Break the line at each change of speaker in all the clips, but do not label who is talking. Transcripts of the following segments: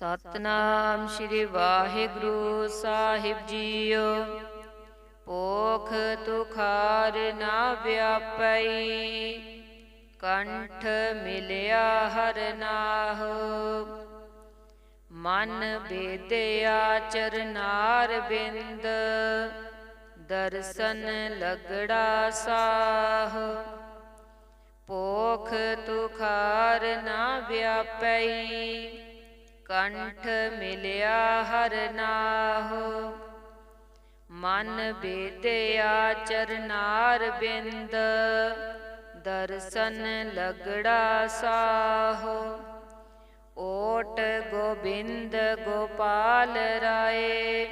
ਸਤਨਾਮ ਸ੍ਰੀ ਵਾਹਿਗੁਰੂ ਸਾਹਿਬ ਜੀਓ। ਪੋਖ ਤੁਖਾਰ ਨਾ ਵਿਆਪਈ, ਕੰਠ ਮਿਲਿਆ ਹਰ ਨਾਹੋ। ਮਨ ਬੇਦਿਆ ਚਰਨਾਰ ਬਿੰਦ, ਦਰਸ਼ਨ ਲਗੜਾ ਸਾਹ। ਪੋਖ ਤੁਖਾਰ ਨਾ ਵਿਆਪਈ ਕੰਠ ਮਿਲਿਆ ਹਰ ਨਾਹੋ। ਮਨ ਬੇਦਿਆ ਚਰਨਾਰ ਬਿੰਦ। ਦਰਸ਼ਨ ਲਗੜਾ ਸਾਹੋ। ਓਟ ਗੋਬਿੰਦ ਗੋਪਾਲ ਰਾਏ।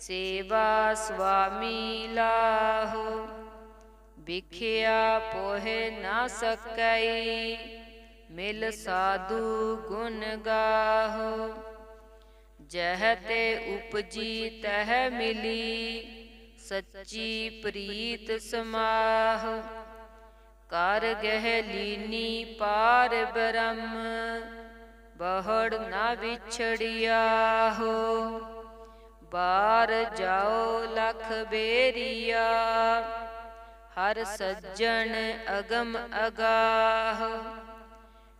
ਸੇਵਾ ਸੁਆਮੀ ਲਾਹੋ। ਵਿਖਿਆ ਪੋਹਿ ਨਾ ਸਕਈ। ਮਿਲ ਸਾਧੂ ਗੁਣ ਗਾਹੋ। ਜਹ ਤੇ ਉਪਜੀ ਤਹ ਮਿਲੀ। ਸੱਚੀ ਪ੍ਰੀਤ ਸਮਾਹ। ਕਰ ਗਹਿ ਲੀਨੀ ਪਾਰ ਬ੍ਰਹਮ। ਬਹੜ ਨਾ ਵਿਛੜਿਆ ਹੋ ਬਾਰ ਜਾਓ ਲਖ ਬੇਰੀਆ। ਹਰ ਸੱਜਣ ਅਗਮ ਅਗਾਹ।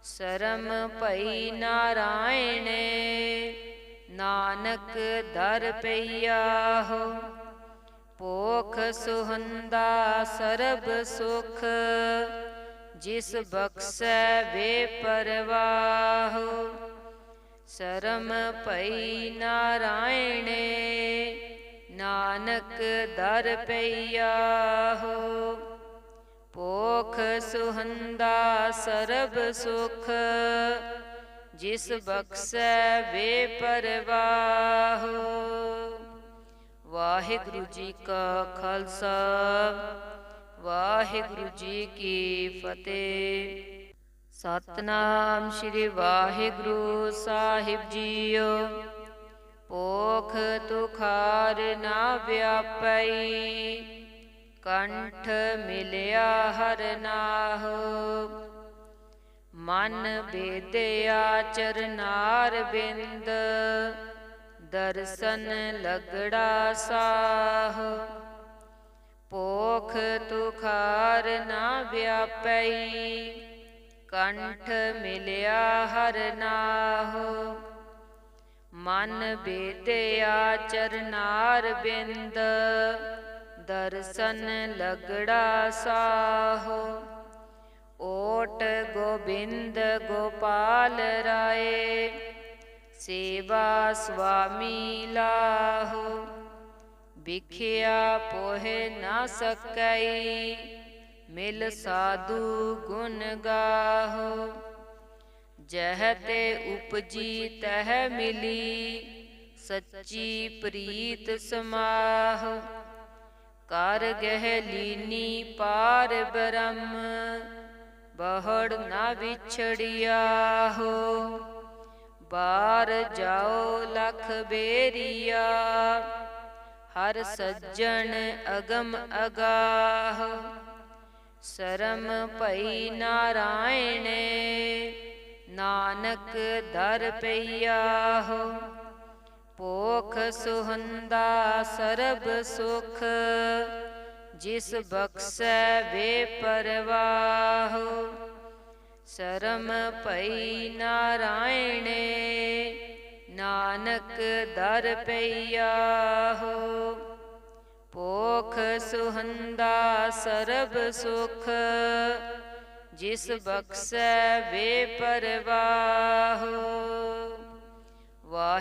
ਸਰਮ ਭਈ ਨਾਰਾਇਣ, ਨਾਨਕ ਦਰ ਪਈਆ ਹੋ। ਪੋਖ ਸੁਹੰਦਾ ਸਰਬ ਸੁਖ, ਜਿਸ ਬਖਸ਼ੈ ਵੇ ਪਰਵਾਹ। ਸਰਮ ਭਈ ਨਾਰਾਇਣ, ਨਾਨਕ ਦਰ ਪਈਆ ਹੋ। ਪੋਖ ਸੁਹੰਦਾ ਸਰਬ ਸੁਖ, ਜਿਸ ਬਖਸ਼ੈ ਵੇ ਪਰਵਾਹ। ਵਾਹਿਗੁਰੂ ਜੀ ਕਾ ਖਾਲਸਾ, ਵਾਹਿਗੁਰੂ ਜੀ ਕੀ ਫਤਿਹ। ਸਤਨਾਮ ਸ੍ਰੀ ਵਾਹਿਗੁਰੂ ਸਾਹਿਬ ਜੀਓ ਪੋਖ ਤੁਖਾਰ ਨਾ ਵਿਆਪਈ। ਕੰਠ ਮਿਲਿਆ ਹਰ ਨਾਹੋ। ਮਨ ਬੇਦਿਆ ਚਰਨਾਰ ਬਿੰਦ। ਦਰਸ਼ਨ ਲਗੜਾ ਸਾਹ। ਪੋਖ ਤੁਖਾਰ ਨਾ ਵਿਆਪਈ। ਕੰਠ ਮਿਲਿਆ ਹਰ ਨਾਹੋ। ਮਨ ਬੇਦਿਆ ਚਰਨਾਰ ਬਿੰਦ। ਦਰਸ਼ਨ ਲਗੜਾ ਸਾਹੋ। ਓਟ ਗੋਬਿੰਦ ਗੋਪਾਲ ਰਾਏ, ਸੇਵਾ ਸੁਆਮੀ ਲਾਹੋ। ਵਿਖਿਆ ਪੋਹਿ ਨਾ ਸਕਈ, ਮਿਲ ਸਾਧੂ ਗੁਣ ਗਾਹੋ। ਜਹ ਤੇ ਉਪਜੀ ਤਹ ਮਿਲੀ, ਸੱਚੀ ਪ੍ਰੀਤ ਸਮਾਹ। ਕਰ ਗਹਿ ਲੀਨੀ ਪਾਰ ਬ੍ਰਹਮ, ਬਹੜ ਨਾ ਵਿਛੜਿਆ ਹੋ। ਬਾਰ ਜਾਓ ਲਖ ਬੇਰੀਆ, ਹਰ ਸੱਜਣ ਅਗਮ ਅਗਾਹ। ਸਰਮ ਭਈ ਨਾਰਾਇਣ, ਨਾਨਕ ਦਰ ਪਈਆ ਹੋ। ਪੋਖ ਸੁਹੰਦਾ ਸਰਬ ਸੁਖ, ਜਿਸ ਬਖਸ਼ੈ ਵੇ ਪਰਵਾਹ। ਸਰਮ ਪਈ ਨਾਰਾਇਣ, ਨਾਨਕ ਦਰ ਪਈਆ ਹੋ ਪੋਖ ਸੁਹੰਦਾ ਸਰਬ ਸੁਖ, ਜਿਸ ਬਖਸ਼ੈ ਵੇ ਪਰਵਾਹ।